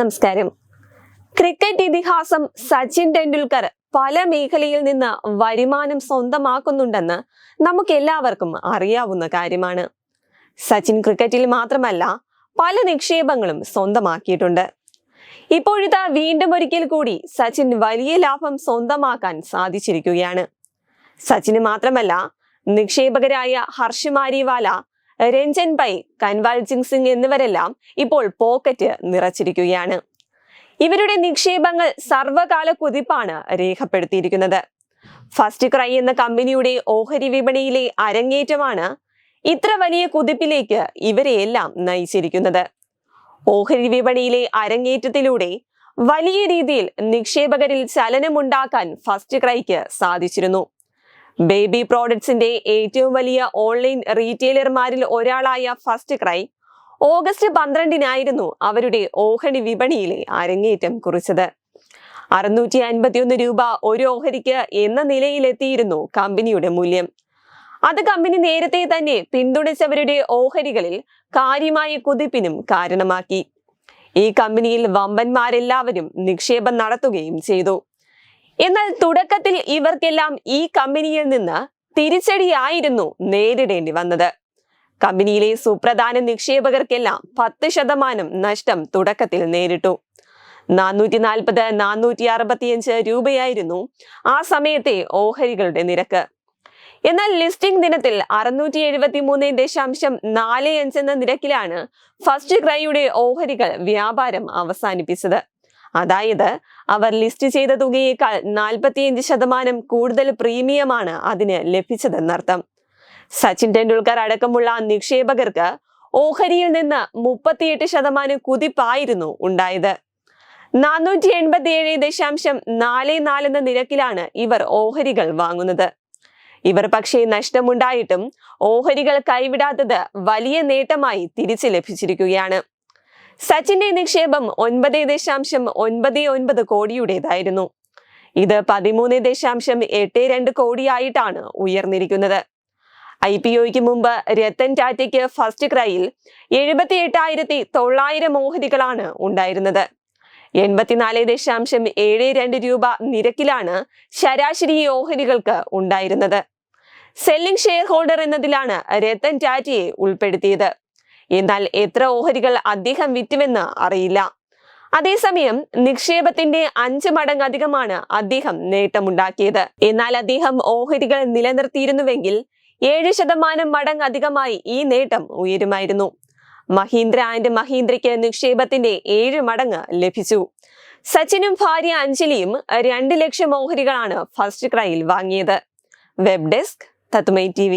നമസ്കാരം. ക്രിക്കറ്റ് ഇതിഹാസം സച്ചിൻ ടെണ്ടുൽക്കർ പല മേഖലയിൽ നിന്ന് വരുമാനം സ്വന്തമാക്കുന്നുണ്ടെന്ന് നമുക്ക് എല്ലാവർക്കും അറിയാവുന്ന കാര്യമാണ്. സച്ചിൻ ക്രിക്കറ്റിൽ മാത്രമല്ല പല നിക്ഷേപങ്ങളും സ്വന്തമാക്കിയിട്ടുണ്ട്. ഇപ്പോഴത്തെ വീണ്ടും ഒരിക്കൽ കൂടി സച്ചിൻ വലിയ ലാഭം സ്വന്തമാക്കാൻ സാധിച്ചിരിക്കുകയാണ്. സച്ചിന് മാത്രമല്ല നിക്ഷേപകരായ ഹർഷ് മാരിവാല രഞ്ജൻ പൈ കൻവാൽജിങ് സിംഗ് എന്നിവരെല്ലാം ഇപ്പോൾ പോക്കറ്റ് നിറച്ചിരിക്കുകയാണ്. ഇവരുടെ നിക്ഷേപങ്ങൾ സർവകാല കുതിപ്പാണ് രേഖപ്പെടുത്തിയിരിക്കുന്നത്. ഫസ്റ്റ് ക്രൈ എന്ന കമ്പനിയുടെ ഓഹരി വിപണിയിലെ അരങ്ങേറ്റമാണ് ഇത്ര വലിയ കുതിപ്പിലേക്ക് ഇവരെയെല്ലാം നയിച്ചിരിക്കുന്നത്. ഓഹരി വിപണിയിലെ അരങ്ങേറ്റത്തിലൂടെ വലിയ രീതിയിൽ നിക്ഷേപകരിൽ ചലനമുണ്ടാക്കാൻ ഫസ്റ്റ് ക്രൈക്ക് സാധിച്ചിരുന്നു. ബേബി പ്രോഡക്ട്സിന്റെ ഏറ്റവും വലിയ ഓൺലൈൻ റീറ്റെയിലർമാരിൽ ഒരാളായ ഫസ്റ്റ് ക്രൈ ഓഗസ്റ്റ് പന്ത്രണ്ടിനായിരുന്നു അവരുടെ ഓഹരി വിപണിയിലെ അരങ്ങേറ്റം കുറിച്ചത്. അറുന്നൂറ്റി അൻപത്തിയൊന്ന് രൂപ ഒരു ഓഹരിക്ക് എന്ന നിലയിലെത്തിയിരുന്നു കമ്പനിയുടെ മൂല്യം. അത് കമ്പനി നേരത്തെ തന്നെ പിന്തുണച്ചവരുടെ ഓഹരികളിൽ കാര്യമായ കുതിപ്പിനും കാരണമാക്കി. ഈ കമ്പനിയിൽ വമ്പന്മാരെല്ലാവരും നിക്ഷേപം നടത്തുകയും ചെയ്തു. എന്നാൽ തുടക്കത്തിൽ ഇവർക്കെല്ലാം ഈ കമ്പനിയിൽ നിന്ന് തിരിച്ചടിയായിരുന്നു നേരിടേണ്ടി വന്നത്. കമ്പനിയിലെ സുപ്രധാന നിക്ഷേപകർക്കെല്ലാം പത്ത് ശതമാനം നഷ്ടം തുടക്കത്തിൽ നേരിട്ടു. നാനൂറ്റി നാൽപ്പത് നാനൂറ്റി അറുപത്തിയഞ്ച് രൂപയായിരുന്നു ആ സമയത്തെ ഓഹരികളുടെ നിരക്ക്. എന്നാൽ ലിസ്റ്റിംഗ് ദിനത്തിൽ അറുന്നൂറ്റി എഴുപത്തി മൂന്ന് ദശാംശം നാല് അഞ്ച് എന്ന നിരക്കിലാണ് ഫസ്റ്റ് ക്രൈയുടെ ഓഹരികൾ വ്യാപാരം അവസാനിപ്പിച്ചത്. അതായത് അവർ ലിസ്റ്റ് ചെയ്ത തുകയേക്കാൾ നാൽപ്പത്തിയഞ്ച് ശതമാനം കൂടുതൽ പ്രീമിയമാണ് അതിന് ലഭിച്ചതെന്നർത്ഥം. സച്ചിൻ ടെണ്ടുൽക്കർ അടക്കമുള്ള നിക്ഷേപകർക്ക് ഓഹരിയിൽ നിന്ന് മുപ്പത്തിയെട്ട് ശതമാനം കുതിപ്പായിരുന്നു ഉണ്ടായത്. നാനൂറ്റി എൺപത്തിയേഴ് ദശാംശം നാല് നാല് എന്ന നിരക്കിലാണ് ഇവർ ഓഹരികൾ വാങ്ങുന്നത്. ഇവർ പക്ഷേ നഷ്ടമുണ്ടായിട്ടും ഓഹരികൾ കൈവിടാത്തത് വലിയ നേട്ടമായി തിരിച്ചു ലഭിച്ചിരിക്കുകയാണ്. സച്ചിന്റെ നിക്ഷേപം ഒൻപത് ദശാംശം ഒൻപത് ഒൻപത് കോടിയുടേതായിരുന്നു. ഇത് പതിമൂന്ന് ദശാംശം എട്ട് രണ്ട് കോടിയായിട്ടാണ് ഉയർന്നിരിക്കുന്നത്. ഐ പി ഒയ്ക്ക് മുമ്പ് രത്തൻ ടാറ്റയ്ക്ക് ഫസ്റ്റ് ക്രൈയിൽ എഴുപത്തി എട്ടായിരത്തി തൊള്ളായിരം ഓഹരികളാണ് ഉണ്ടായിരുന്നത്. എൺപത്തിനാല് ദശാംശം ഏഴ് രണ്ട് രൂപ നിരക്കിലാണ് ശരാശരി ഓഹരികൾക്ക് ഉണ്ടായിരുന്നത്. സെല്ലിംഗ് ഷെയർ ഹോൾഡർ എന്നതിലാണ് രത്തൻ ടാറ്റയെ ഉൾപ്പെടുത്തിയത്. എന്നാൽ എത്ര ഓഹരികൾ അദ്ദേഹം വിറ്റുവെന്ന് അറിയില്ല. അതേസമയം നിക്ഷേപത്തിന്റെ അഞ്ച് മടങ്ങ് അധികമാണ് അദ്ദേഹം നേട്ടമുണ്ടാക്കിയത്. എന്നാൽ അദ്ദേഹം ഓഹരികൾ നിലനിർത്തിയിരുന്നുവെങ്കിൽ ഏഴ് ശതമാനം മടങ്ങ് അധികമായി ഈ നേട്ടം ഉയരുമായിരുന്നു. മഹീന്ദ്ര ആൻഡ് മഹീന്ദ്രയ്ക്ക് നിക്ഷേപത്തിന്റെ ഏഴ് മടങ്ങ് ലഭിച്ചു. സച്ചിനും ഭാര്യ അഞ്ജലിയും രണ്ട് ലക്ഷം ഓഹരികളാണ് ഫസ്റ്റ് ക്രൈയിൽ വാങ്ങിയത്. Web desk തത്മൈ T